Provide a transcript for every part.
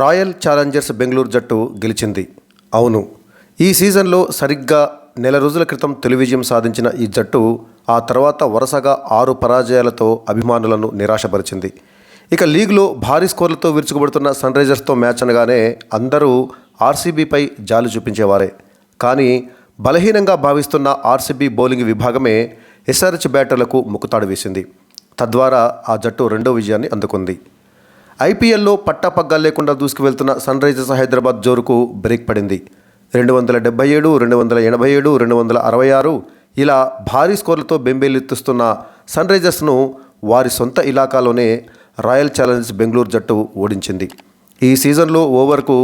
Royal Challengers Bengaluru జట్టు గెలిచింది. అవును ఈ సీజన్లో సరిగ్గా నెల రోజుల క్రితం తొలి విజయం సాధించిన ఈ జట్టు ఆ తర్వాత వరుసగా ఆరు పరాజయాలతో అభిమానులను నిరాశపరిచింది. ఇక లీగ్లో భారీ స్కోర్లతో విరుచుకుపడుతున్న సన్ రైజర్స్తో మ్యాచ్ అనగానే అందరూ ఆర్సీబీపై జాలి చూపించేవారే. కానీ బలహీనంగా భావిస్తున్న ఆర్సీబీ బౌలింగ్ విభాగమే ఎస్ఆర్హెచ్ బ్యాటర్లకు ముక్కుతాడు వేసింది. తద్వారా ఆ జట్టు రెండో విజయాన్ని అందుకుంది. ఐపీఎల్లో పట్టాపగ్గా లేకుండా దూసుకువెళ్తున్న సన్ రైజర్స్ హైదరాబాద్ జోరుకు బ్రేక్ పడింది. రెండు వందల డెబ్బై ఏడు రెండు వందల ఎనభై ఏడు రెండు వందల అరవై ఆరు ఇలా భారీ స్కోర్లతో బెంబేలెత్తిస్తున్న సన్ రైజర్స్ను వారి సొంత ఇలాకాలోనే రాయల్ ఛాలెంజర్స్ బెంగళూరు జట్టు ఓడించింది. ఈ సీజన్లో ఓవర్కు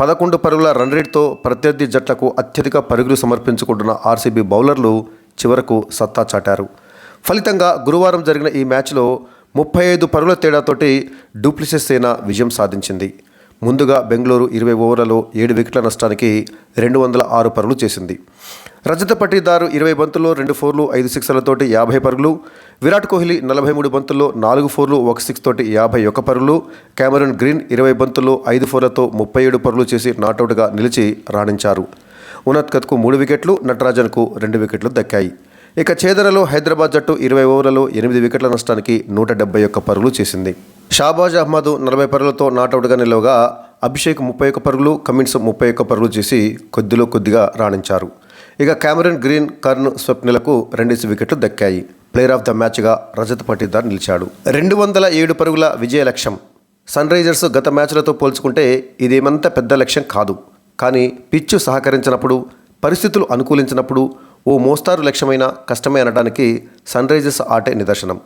పదకొండు పరుగుల రన్ రేట్తో ప్రత్యర్థి జట్లకు అత్యధిక పరుగులు సమర్పించుకుంటున్న ఆర్సీబీ బౌలర్లు చివరకు సత్తా చాటారు. ఫలితంగా గురువారం జరిగిన ఈ మ్యాచ్లో ముప్పై ఐదు పరుగుల తేడాతోటి డూప్లిసెస్ సేన విజయం సాధించింది. ముందుగా బెంగళూరు ఇరవై ఓవర్లలో ఏడు వికెట్ల నష్టానికి రెండు వందల ఆరు పరుగులు చేసింది. రజత పట్టిదారు ఇరవై బంతుల్లో రెండు ఫోర్లు ఐదు సిక్స్లతోటి యాభై పరుగులు. విరాట్ కోహ్లీ నలభై మూడు బంతుల్లో నాలుగు ఫోర్లు ఒక సిక్స్ తోటి యాభై ఒక్క పరుగులు. కెమెరన్ గ్రీన్ ఇరవై బంతుల్లో ఐదు ఫోర్లతో ముప్పై ఏడు పరుగులు చేసి నాటౌట్గా నిలిచి రాణించారు. ఉన్నత్కత్కు మూడు వికెట్లు నటరాజన్కు రెండు వికెట్లు దక్కాయి. ఇక ఛేదనలో హైదరాబాద్ జట్టు ఇరవై ఓవర్లలో ఎనిమిది వికెట్ల నష్టానికి నూట డెబ్బై ఒక్క పరుగులు చేసింది. షాబాజ్ అహ్మద్ నలభై పరుగులతో నాటౌట్గా నిలవగా అభిషేక్ ముప్పై ఒక్క పరుగులు కమిన్స్ ముప్పై ఒక్క పరుగులు చేసి కొద్దిలో కొద్దిగా రాణించారు. ఇక కెమెరన్ గ్రీన్ కర్న్ స్వప్నలకు రెండేసి వికెట్లు దక్కాయి. ప్లేయర్ ఆఫ్ ద మ్యాచ్గా రజత్ పట్టిదార్ నిలిచాడు. రెండు వందల ఏడు పరుగుల విజయ లక్ష్యం. సన్ రైజర్స్ గత మ్యాచ్లతో పోల్చుకుంటే ఇదేమంత పెద్ద లక్ష్యం కాదు. కానీ పిచ్చు సహకరించినప్పుడు పరిస్థితులు అనుకూలించినప్పుడు ఓ మోస్తారు లక్ష్యమైన కష్టమే అనడానికి సన్ రైజర్స్ ఆటే నిదర్శనం.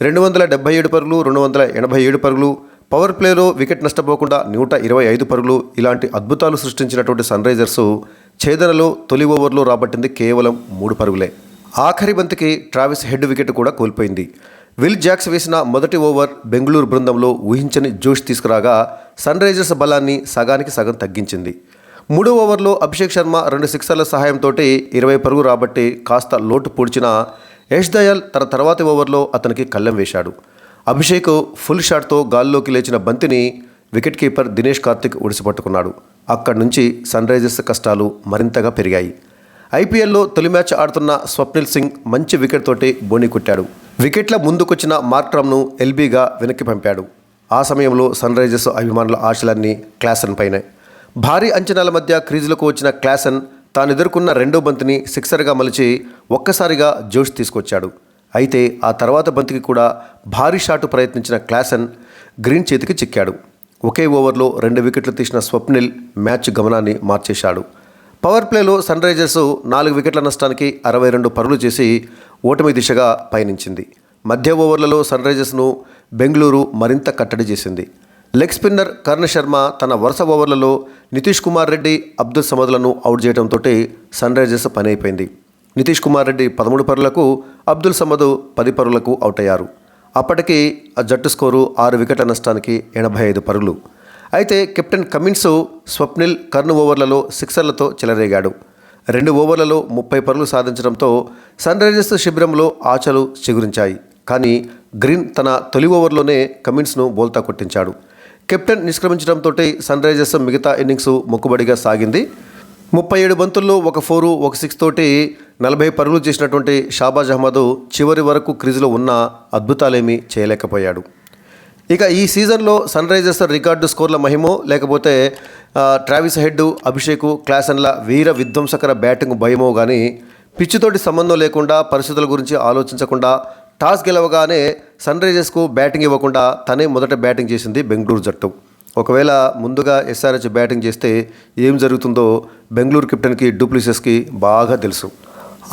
రెండు వందల డెబ్బై ఏడు పరుగులు రెండు వందల ఎనభై ఏడు పరుగులు పవర్ ప్లేలో వికెట్ నష్టపోకుండా నూట ఇరవై ఐదు పరుగులు ఇలాంటి అద్భుతాలు సృష్టించినటువంటి సన్ రైజర్సు ఛేదనలో తొలి ఓవర్లో రాబట్టింది కేవలం మూడు పరుగులే. ఆఖరి బంతికి ట్రావిస్ హెడ్ వికెట్ కూడా కోల్పోయింది. విల్ జాక్స్ వేసిన మొదటి ఓవర్ బెంగళూరు బృందంలో ఊహించని జోష్ తీసుకురాగా సన్ రైజర్స్ బలాన్ని సగానికి సగం తగ్గించింది. మూడో ఓవర్లో అభిషేక్ శర్మ రెండు సిక్సర్ల సహాయంతో ఇరవై పరుగు రాబట్టి కాస్త లోటు పూడ్చిన యష్ దయాల్ తన తర్వాతి ఓవర్లో అతనికి కళ్ళెం వేశాడు. అభిషేక్ ఫుల్ షాట్తో గాల్లోకి లేచిన బంతిని వికెట్ కీపర్ దినేష్ కార్తిక్ ఒడిసిపట్టుకున్నాడు అక్కడి నుంచి సన్ రైజర్స్ కష్టాలు మరింతగా పెరిగాయి. ఐపీఎల్లో తొలి మ్యాచ్ ఆడుతున్న స్వప్నిల్ సింగ్ మంచి వికెట్ తోటి బోణి కొట్టాడు. వికెట్ల ముందుకొచ్చిన మార్క్రమ్ను ఎల్బీగా వెనక్కి పంపాడు. ఆ సమయంలో సన్ రైజర్స్ అభిమానుల ఆశలన్నీ క్లాసన్ పైనే. భారీ అంచనాల మధ్య క్రీజులకు వచ్చిన క్లాసన్ తాను ఎదుర్కొన్న రెండో బంతిని సిక్సర్గా మలిచి ఒక్కసారిగా జోష్ తీసుకొచ్చాడు. అయితే ఆ తర్వాత బంతికి కూడా భారీ షాటు ప్రయత్నించిన క్లాసన్ గ్రీన్ చేతికి చిక్కాడు. ఒకే ఓవర్లో రెండు వికెట్లు తీసిన స్వప్నిల్ మ్యాచ్ గమనాన్ని మార్చేశాడు. పవర్ ప్లేలో సన్ రైజర్స్ నాలుగు వికెట్ల నష్టానికి అరవై రెండు పరులు చేసి ఓటమి దిశగా పయనించింది. మధ్య ఓవర్లలో సన్ రైజర్స్ను బెంగళూరు మరింత కట్టడి చేసింది. లెగ్ స్పిన్నర్ కర్ణ శర్మ తన వరుస ఓవర్లలో నితీష్ కుమార్ రెడ్డి అబ్దుల్ సమద్లను అవుట్ చేయడంతో సన్ రైజర్స్ పని అయిపోయింది. నితీష్ కుమార్ రెడ్డి పదమూడు పరులకు అబ్దుల్ సమద్ పది పరులకు అవుట్ అయ్యారు. అప్పటికి ఆ జట్టు స్కోరు ఆరు వికెట్ల నష్టానికి ఎనభై ఐదు పరుగులు అయితే కెప్టెన్ కమిన్స్ స్వప్నిల్ కర్న్ ఓవర్లలో సిక్సర్లతో చెలరేగాడు. రెండు ఓవర్లలో ముప్పై పరులు సాధించడంతో సన్ రైజర్స్ శిబిరంలో ఆచలు చిగురించాయి. కానీ గ్రీన్ తన తొలి ఓవర్లోనే కమిన్స్ను బోల్తా కొట్టించాడు. కెప్టెన్ నిష్క్రమించడంతో సన్ రైజర్స్ మిగతా ఇన్నింగ్స్ మొక్కుబడిగా సాగింది. ముప్పై ఏడు బంతుల్లో ఒక ఫోరు ఒక సిక్స్ తోటి నలభై పరుగులు చేసినటువంటి షాబాజ్ అహ్మద్ చివరి వరకు క్రీజులో ఉన్న అద్భుతాలేమీ చేయలేకపోయాడు. ఇక ఈ సీజన్లో సన్ రైజర్స్ రికార్డు స్కోర్ల మహిమో లేకపోతే ట్రావిస్ హెడ్ అభిషేక్ క్లాసన్ల వీర విధ్వంసకర బ్యాటింగ్ భయమో కానీ పిచ్చితోటి సంబంధం లేకుండా పరిస్థితుల గురించి ఆలోచించకుండా టాస్ గెలవగానే సన్ రైజర్స్కు బ్యాటింగ్ ఇవ్వకుండా తనే మొదట బ్యాటింగ్ చేసింది బెంగళూరు జట్టు. ఒకవేళ ముందుగా ఎస్ఆర్హెచ్ బ్యాటింగ్ చేస్తే ఏం జరుగుతుందో బెంగళూరు కెప్టెన్కి డూప్లిసెస్కి బాగా తెలుసు.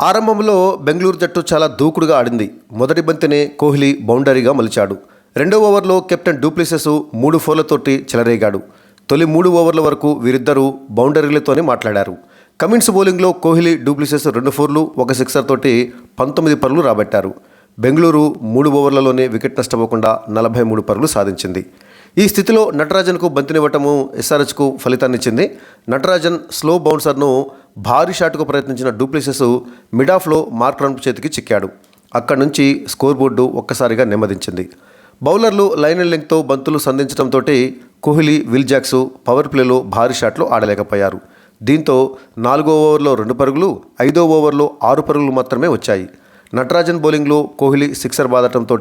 ఆరంభంలో బెంగళూరు జట్టు చాలా దూకుడుగా ఆడింది. మొదటి బంతినే కోహ్లీ బౌండరీగా మలిచాడు. రెండో ఓవర్లో కెప్టెన్ డూప్లిసెస్ మూడు ఫోర్లతోటి చెలరేగాడు. తొలి మూడు ఓవర్ల వరకు వీరిద్దరూ బౌండరీలతోనే మాట్లాడారు. కమిన్స్ బౌలింగ్లో కోహ్లీ డూప్లిసెస్ రెండు ఫోర్లు ఒక సిక్సర్ తోటి పంతొమ్మిది పరులు రాబట్టారు. బెంగళూరు మూడు ఓవర్లలోనే వికెట్ నష్టపోకుండా నలభై మూడు పరుగులు సాధించింది. ఈ స్థితిలో నటరాజన్కు బంతినివ్వటము ఎస్ఆర్హెచ్కు ఫలితాన్నిచ్చింది నటరాజన్ స్లో బౌన్సర్ను భారీ షాట్కు ప్రయత్నించిన డూప్లిసెస్ మిడాఫ్లో మార్క్రన్ మార్క్ రన్ చేతికి చిక్కాడు. అక్కడి నుంచి స్కోర్ బోర్డు ఒక్కసారిగా నెమ్మదించింది. బౌలర్లు లైన్ అండ్ లెంగ్తో బంతులు సంధించడంతో కోహ్లీ విల్ జాక్స్ పవర్ ప్లేలో భారీ షాట్లు ఆడలేకపోయారు. దీంతో నాలుగో ఓవర్లో రెండు పరుగులు ఐదో ఓవర్లో ఆరు పరుగులు మాత్రమే వచ్చాయి. నటరాజన్ బౌలింగ్లో కోహ్లీ సిక్సర్ బాదటంతో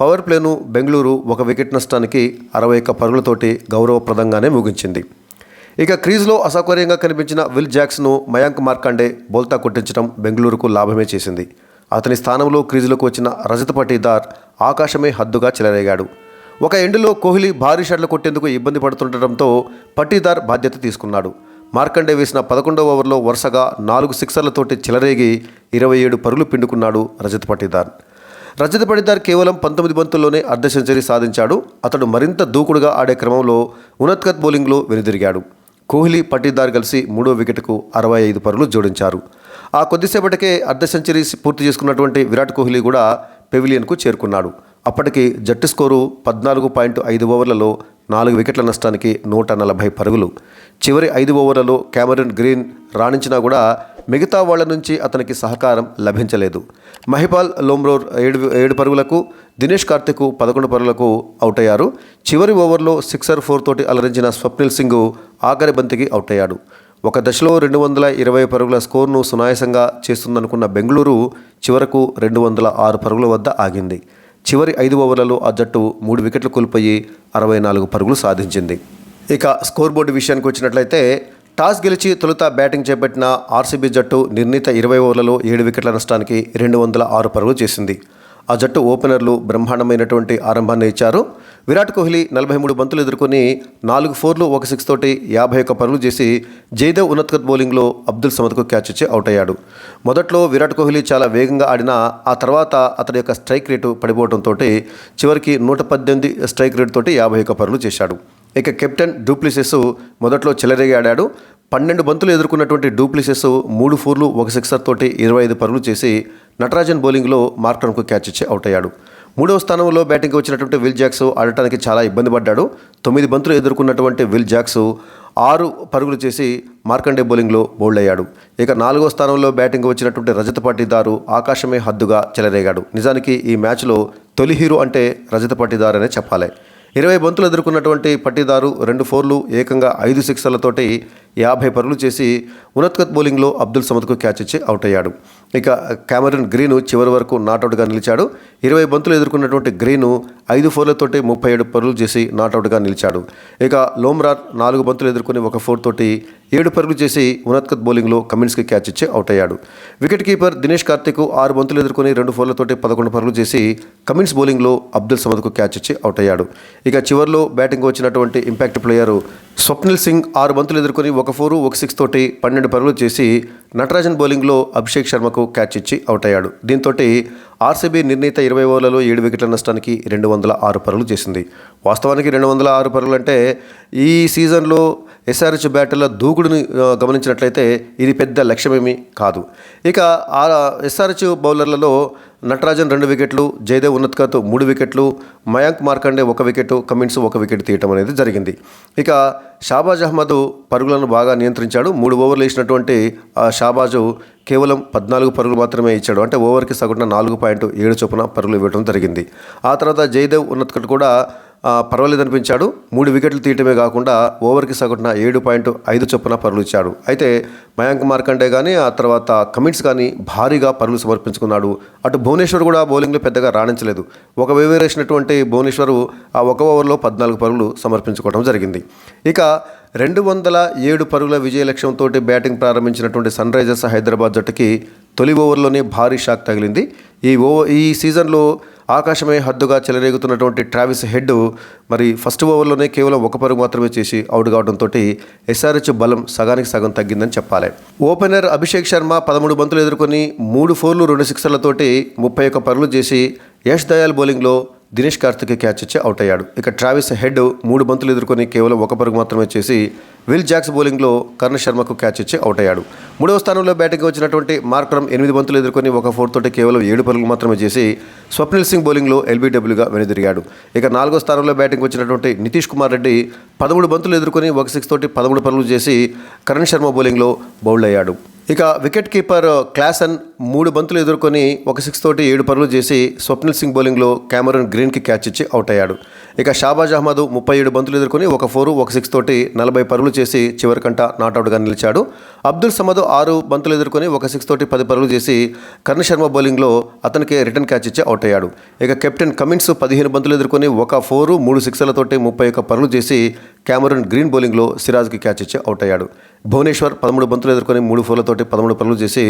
పవర్ ప్లేను బెంగళూరు ఒక వికెట్ నష్టానికి అరవై ఒక్క పరుగులతోటి గౌరవప్రదంగానే ముగించింది. ఇక క్రీజ్లో అసౌకర్యంగా కనిపించిన విల్ జాక్స్ను మయాంక్ మార్కాండే బోల్తా కొట్టించడం బెంగళూరుకు లాభమే చేసింది. అతని స్థానంలో క్రీజులకు వచ్చిన రజత పటీదార్ ఆకాశమే హద్దుగా చెలరేగాడు. ఒక ఎండులో కోహ్లీ భారీ షట్లు కొట్టేందుకు ఇబ్బంది పడుతుండటంతో పటీదార్ బాధ్యత తీసుకున్నాడు. మార్కండే వేసిన పదకొండవ ఓవర్లో వరుసగా నాలుగు సిక్సర్లతోటి చెలరేగి ఇరవై ఏడు పరుగులు పిండుకున్నాడు రజత్ పటిదార్. రజత్ పటిదార్ కేవలం పంతొమ్మిది బంతుల్లోనే అర్ధ సెంచరీ సాధించాడు. అతడు మరింత దూకుడుగా ఆడే క్రమంలో ఉన్నత్కత్ బౌలింగ్లో వెనుదిరిగాడు. కోహ్లీ పట్టిదార్ కలిసి మూడో వికెట్కు అరవై ఐదు పరుగులు జోడించారు. ఆ కొద్దిసేపటికే అర్ధ సెంచరీ పూర్తి చేసుకున్నటువంటి విరాట్ కోహ్లీ కూడా పెవిలియన్కు చేరుకున్నాడు. అప్పటికి జట్టు స్కోరు పద్నాలుగు పాయింట్ ఐదు ఓవర్లలో నాలుగు వికెట్ల నష్టానికి నూట నలభై పరుగులు. చివరి ఐదు ఓవర్లలో క్యామరన్ గ్రీన్ రాణించినా కూడా మిగతా వాళ్ళ నుంచి అతనికి సహకారం లభించలేదు. మహిపాల్ లోమ్రోర్ ఏడు ఏడు పరుగులకు దినేష్ కార్తిక్ పదకొండు పరుగులకు అవుట్ అయ్యారు చివరి ఓవర్లో సిక్సర్ ఫోర్ తోటి అలరించిన స్వప్నిల్ సింగ్ ఆఖరి బంతికి అవుట్ అయ్యాడు ఒక దశలో రెండు వందల ఇరవై పరుగుల స్కోర్ను సునాయాసంగా చేస్తుందనుకున్న బెంగళూరు చివరకు రెండు వందల ఆరు పరుగుల వద్ద ఆగింది. చివరి ఐదు ఓవర్లలో ఆ జట్టు మూడు వికెట్లు కోల్పోయి అరవై నాలుగు పరుగులు సాధించింది. ఇక స్కోర్ బోర్డు విషయానికి వచ్చినట్లయితే టాస్ గెలిచి తొలుత బ్యాటింగ్ చేపట్టిన ఆర్సీబీ జట్టు నిర్ణీత ఇరవై ఓవర్లలో ఏడు వికెట్ల నష్టానికి రెండు వందల ఆరు పరుగులు చేసింది. ఆ జట్టు ఓపెనర్లు బ్రహ్మాండమైనటువంటి ఆరంభాన్ని ఇచ్చారు. విరాట్ కోహ్లీ నలభై మూడు బంతులు ఎదుర్కొని నాలుగు ఫోర్లు ఒక సిక్స్ తోటి యాభై ఒక్క పరుగులు చేసి జయదేవ్ ఉన్నత్కత్ బౌలింగ్లో అబ్దుల్ సమద్కు క్యాచ్ ఇచ్చి అవుట్ అయ్యాడు. మొదట్లో విరాట్ కోహ్లీ చాలా వేగంగా ఆడినా ఆ తర్వాత అతడి యొక్క స్ట్రైక్ రేటు పడిపోవడంతో చివరికి నూట పద్దెనిమిది స్ట్రైక్ రేట్ తోటి యాభై ఒక్క పరుగులు చేశాడు. ఇక కెప్టెన్ డూప్లిసెస్ మొదట్లో చెలరేగి ఆడాడు పన్నెండు బంతులు ఎదుర్కొన్నటువంటి డూప్లిసెస్ మూడు ఫోర్లు ఒక సిక్సర్ తోటి ఇరవై ఐదు పరుగులు చేసి నటరాజన్ బౌలింగ్లో మార్కర్కు క్యాచ్ ఇచ్చి అవుట్ అయ్యాడు. మూడవ స్థానంలో బ్యాటింగ్కి వచ్చినటువంటి విల్ జాక్స్ ఆడటానికి చాలా ఇబ్బంది పడ్డాడు. తొమ్మిది బంతులు ఎదుర్కొన్నటువంటి విల్ జాక్స్ ఆరు పరుగులు చేసి మార్కండే బౌలింగ్లో బౌల్డ్ అయ్యాడు. ఇక నాలుగో స్థానంలో బ్యాటింగ్ వచ్చినటువంటి రజత పాటిదారు ఆకాశమే హద్దుగా చెలరేగాడు. నిజానికి ఈ మ్యాచ్లో తొలి హీరో అంటే రజత పాటిదారు అనే చెప్పాలి. ఇరవై బంతులు ఎదుర్కొన్నటువంటి పట్టిదారు రెండు ఫోర్లు ఏకంగా ఐదు సిక్సర్లతోటి యాభై పరుగులు చేసి ఉనత్కత్ బౌలింగ్లో అబ్దుల్ సమద్కు క్యాచ్ ఇచ్చి అవుట్ అయ్యాడు. ఇక క్యామరన్ గ్రీను చివరి వరకు నాటౌట్గా నిలిచాడు. ఇరవై బంతులు ఎదుర్కొన్నటువంటి గ్రీను ఐదు ఫోర్లతోటి ముప్పై ఏడు పరుగులు చేసి నాటౌట్గా నిలిచాడు. ఇక లోమ్రార్ నాలుగు బంతులు ఎదుర్కొని ఒక ఫోర్ తోటి ఏడు పరుగులు చేసి ఉనత్కత్ బౌలింగ్లో కమిన్స్కి క్యాచ్ ఇచ్చి అవుట్ అయ్యాడు. వికెట్ కీపర్ దినేష్ కార్తిక్ ఆరు బంతులు ఎదుర్కొని రెండు ఫోర్లతోటి పదకొండు పరుగులు చేసి కమిన్స్ బౌలింగ్లో అబ్దుల్ సమద్కు క్యాచ్ ఇచ్చి అవుట్ అయ్యాడు. ఇక చివరిలో బ్యాటింగ్ వచ్చినటువంటి ఇంపాక్ట్ ప్లేయరు స్వప్నిల్ సింగ్ ఆరు బంతులు ఎదుర్కొని ఒక ఫోరు ఒక సిక్స్ తోటి పన్నెండు పరుగులు చేసి నటరాజన్ బౌలింగ్లో అభిషేక్ శర్మకు క్యాచ్ ఇచ్చి అవుట్ అయ్యాడు. దీంతో ఆర్సీబీ నిర్ణీత ఇరవై ఓవర్లలో ఏడు వికెట్ల నష్టానికి రెండు వందల ఆరు పరుగులు చేసింది. వాస్తవానికి రెండు వందల ఆరు పరుగులు అంటే ఈ సీజన్లో ఎస్ఆర్హెచ్ బ్యాటర్ల దూకుడుని గమనించినట్లయితే ఇది పెద్ద లక్ష్యమేమీ కాదు. ఇక ఆ ఎస్ఆర్హెచ్ బౌలర్లలో నటరాజన్ రెండు వికెట్లు జయదేవ్ ఉన్నత్కత్ మూడు వికెట్లు మయాంక్ మార్కండే ఒక వికెట్ కమిన్స్ ఒక వికెట్ తీయటం అనేది జరిగింది. ఇక షాబాజ్ అహ్మద్ పరుగులను బాగా నియంత్రించాడు. మూడు ఓవర్లు వేసినటువంటి ఆ షాబాజు కేవలం పద్నాలుగు పరుగులు మాత్రమే ఇచ్చాడు. అంటే ఓవర్కి సగటున నాలుగు పాయింట్ ఏడు చొప్పున పరుగులు ఇవ్వడం జరిగింది. ఆ తర్వాత జయదేవ్ ఉన్నత్కట్ కూడా పర్వాలేదు అనిపించాడు. మూడు వికెట్లు తీయటమే కాకుండా ఓవర్కి సగటున ఏడు పాయింట్ ఐదు చొప్పున పరుగులు ఇచ్చాడు. అయితే మయాంక్ మార్కండే కానీ ఆ తర్వాత కమిట్స్ కానీ భారీగా పరుగులు సమర్పించుకున్నాడు. అటు భువనేశ్వర్ కూడా బౌలింగ్లో పెద్దగా రాణించలేదు. ఒక వేవేరేసినటువంటి భువనేశ్వర్ ఆ ఒక ఓవర్లో పద్నాలుగు పరుగులు సమర్పించుకోవడం జరిగింది. ఇక రెండు వందల ఏడు పరుగుల విజయ లక్ష్యంతో బ్యాటింగ్ ప్రారంభించినటువంటి సన్ రైజర్స్ హైదరాబాద్ జట్టుకి తొలి ఓవర్లోనే భారీ షాక్ తగిలింది. ఈ ఓ ఈ సీజన్లో ఆకాశమే హద్దుగా చెలరేగుతున్నటువంటి ట్రావిస్ హెడ్ మరి ఫస్ట్ ఓవర్లోనే కేవలం ఒక పరుగు మాత్రమే చేసి అవుట్ కావడంతో ఎస్ఆర్హెచ్ బలం సగానికి సగం తగ్గిందని చెప్పాలి. ఓపెనర్ అభిషేక్ శర్మ పదమూడు బంతులు ఎదుర్కొని మూడు ఫోర్లు రెండు సిక్సర్లతోటి ముప్పై ఒక్క పరుగులు చేసి యష్ దయాల్ బౌలింగ్లో దినేష్ కార్తిక్ క్యాచ్ ఇచ్చి అవుట్ అయ్యాడు. ఇక ట్రావిస్ హెడ్ మూడు బంతులు ఎదుర్కొని కేవలం ఒక పరుగు మాత్రమే చేసి విల్ జాక్స్ బౌలింగ్లో కర్ణ శర్మకు క్యాచ్ ఇచ్చి అవుట్ అయ్యాడు. మూడవ స్థానంలో బ్యాటింగ్ వచ్చినటువంటి మార్క్రమ్ ఎనిమిది బంతులు ఎదుర్కొని ఒక ఫోర్ తోటి కేవలం ఏడు పరుగులు మాత్రమే చేసి స్వప్నిల్ సింగ్ బౌలింగ్లో ఎల్బీడబ్ల్యూగా వెనుదిరిగాడు. ఇక నాలుగో స్థానంలో బ్యాటింగ్ వచ్చినటువంటి నితీష్ కుమార్ రెడ్డి పదమూడు బంతులు ఎదుర్కొని ఒక సిక్స్ తోటి పదమూడు పరుగులు చేసి కరణ్ శర్మ బౌలింగ్లో బౌల్డ్ అయ్యాడు. ఇక వికెట్ కీపర్ క్లాసన్ మూడు బంతులు ఎదుర్కొని ఒక సిక్స్ తోటి ఏడు పరుగులు చేసి స్వప్నిల్ సింగ్ బౌలింగ్లో కెమెరూన్ గ్రీన్కి క్యాచ్ ఇచ్చి అవుట్ అయ్యాడు. ఇక షాబాజ్ అహ్మద్ ముప్పై ఏడు బంతులు ఎదుర్కొని ఒక ఫోరు ఒక సిక్స్ తోటి నలభై పరుగులు చేసి చివరికంట నాట్అవుట్గా నిలిచాడు. అబ్దుల్ సమద్ ఆరు బంతులు ఎదుర్కొని ఒక సిక్స్ తోటి పది పరుగులు చేసి కర్ణ శర్మ బౌలింగ్లో అతనికి రిటర్న్ క్యాచ్ ఇచ్చి అవుట్ అయ్యాడు. ఇక కెప్టెన్ కమిన్స్ పదిహేను బంతులు ఎదుర్కొని ఒక ఫోరు మూడు సిక్స్లతోటి ముప్పై ఒక్క పరుగులు చేసి కెమెరూన్ గ్రీన్ బౌలింగ్లో సిరాజ్కి క్యాచ్ ఇచ్చి అవుట్ అయ్యాడు. భువనేశ్వర్ పదమూడు బంతులు ఎదుర్కొని మూడు ఫోర్లతోటి పదమూడు పనులు చేసి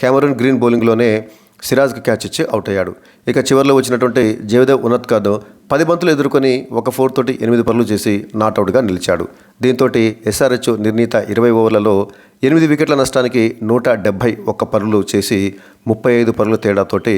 క్యామరూన్ గ్రీన్ బౌలింగ్లోనే సిరాజ్కి క్యాచ్ ఇచ్చి అవుట్ అయ్యాడు. ఇక చివరిలో వచ్చినటువంటి జయదేవ్ ఉన్నత్కాద్ పది బంతులు ఎదుర్కొని ఒక ఫోర్ తోటి ఎనిమిది పనులు చేసి నాట్అవుట్గా నిలిచాడు. దీంతో ఎస్ఆర్హెచ్ నిర్ణీత ఇరవై ఓవర్లలో ఎనిమిది వికెట్ల నష్టానికి నూట డెబ్భై ఒక్క పరులు చేసి ముప్పై ఐదు పరుల తేడాతోటి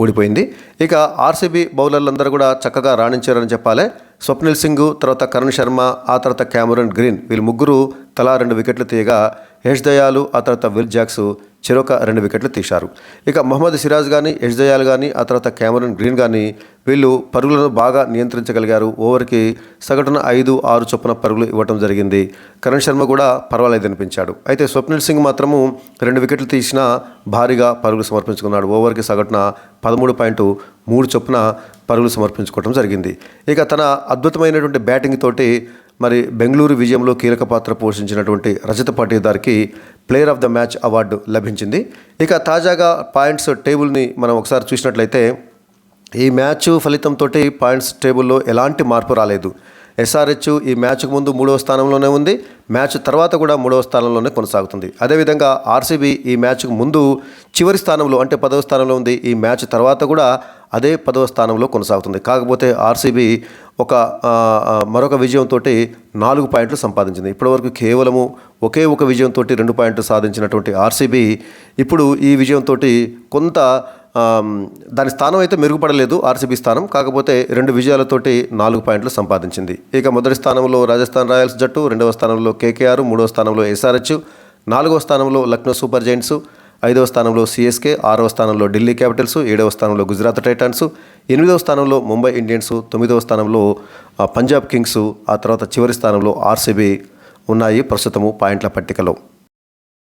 ఓడిపోయింది ఇక ఆర్సీబీ బౌలర్లందరూ కూడా చక్కగా రాణించారని చెప్పాలి. స్వప్నిల్ సింగ్ తర్వాత కరణ్ శర్మ ఆ తర్వాత క్యామరన్ గ్రీన్ వీళ్ళు ముగ్గురు తలా రెండు వికెట్లు తీయగా యష్ దయాలు ఆ తర్వాత విల్ జాక్స్ చెరొక రెండు వికెట్లు తీశారు. ఇక మహమ్మద్ సిరాజ్ కానీ యష్ దయాల్ కానీ ఆ తర్వాత క్యామరన్ గ్రీన్ కానీ వీళ్ళు పరుగులను బాగా నియంత్రించగలిగారు. ఓవర్కి సగటున ఐదు ఆరు చొప్పున పరుగులు ఇవ్వటం జరిగింది. కరణ్ శర్మ కూడా పర్వాలేదు అనిపించాడు అయితే స్వప్నిల్ సింగ్ మాత్రము రెండు వికెట్లు తీసినా భారీగా పరుగులు సమర్పించుకున్నాడు. ఓవర్కి సగటున పదమూడు పాయింట్ మూడు చొప్పున పరుగులు సమర్పించుకోవడం జరిగింది. ఇక తన అద్భుతమైనటువంటి బ్యాటింగ్ తోటి మరి బెంగళూరు విజయంలో కీలక పాత్ర పోషించినటువంటి Rajat పాటీదార్కి player of the match award లభించింది. ఇక తాజాగా పాయింట్స్ టేబుల్ని మనం ఒకసారి చూసినట్లయితే ఈ మ్యాచ్ ఫలితంతో పాయింట్స్ టేబుల్లో ఎలాంటి మార్పు రాలేదు. ఎస్ఆర్హెచ్ ఈ మ్యాచ్కు ముందు మూడవ స్థానంలోనే ఉంది. మ్యాచ్ తర్వాత కూడా మూడవ స్థానంలోనే కొనసాగుతుంది. అదేవిధంగా ఆర్సీబీ ఈ మ్యాచ్కు ముందు చివరి స్థానంలో అంటే పదవ స్థానంలో ఉంది. ఈ మ్యాచ్ తర్వాత కూడా అదే పదవ స్థానంలో కొనసాగుతుంది. కాకపోతే ఆర్సీబీ ఒక మరొక విజయంతో నాలుగు పాయింట్లు సంపాదించింది. ఇప్పటివరకు కేవలము ఒకే ఒక విజయంతో రెండు పాయింట్లు సాధించినటువంటి ఆర్సీబీ ఇప్పుడు ఈ విజయంతో కొంత దాని స్థానం అయితే మెరుగుపడలేదు ఆర్సీబీ స్థానం. కాకపోతే రెండు విజయాలతోటి నాలుగు పాయింట్లు సంపాదించింది. ఇక మొదటి స్థానంలో రాజస్థాన్ రాయల్స్ జట్టు రెండవ స్థానంలో కేకేఆర్ మూడవ స్థానంలో ఎస్ఆర్హెచ్ నాలుగవ స్థానంలో లక్నో సూపర్ జైంట్స్ ఐదవ స్థానంలో సిఎస్కే ఆరవ స్థానంలో ఢిల్లీ క్యాపిటల్స్ ఏడవ స్థానంలో గుజరాత్ టైటాన్స్ ఎనిమిదవ స్థానంలో ముంబై ఇండియన్స్ తొమ్మిదవ స్థానంలో పంజాబ్ కింగ్స్ ఆ తర్వాత చివరి స్థానంలో ఆర్సీబీ ఉన్నాయి ప్రస్తుతము పాయింట్ల పట్టికలో.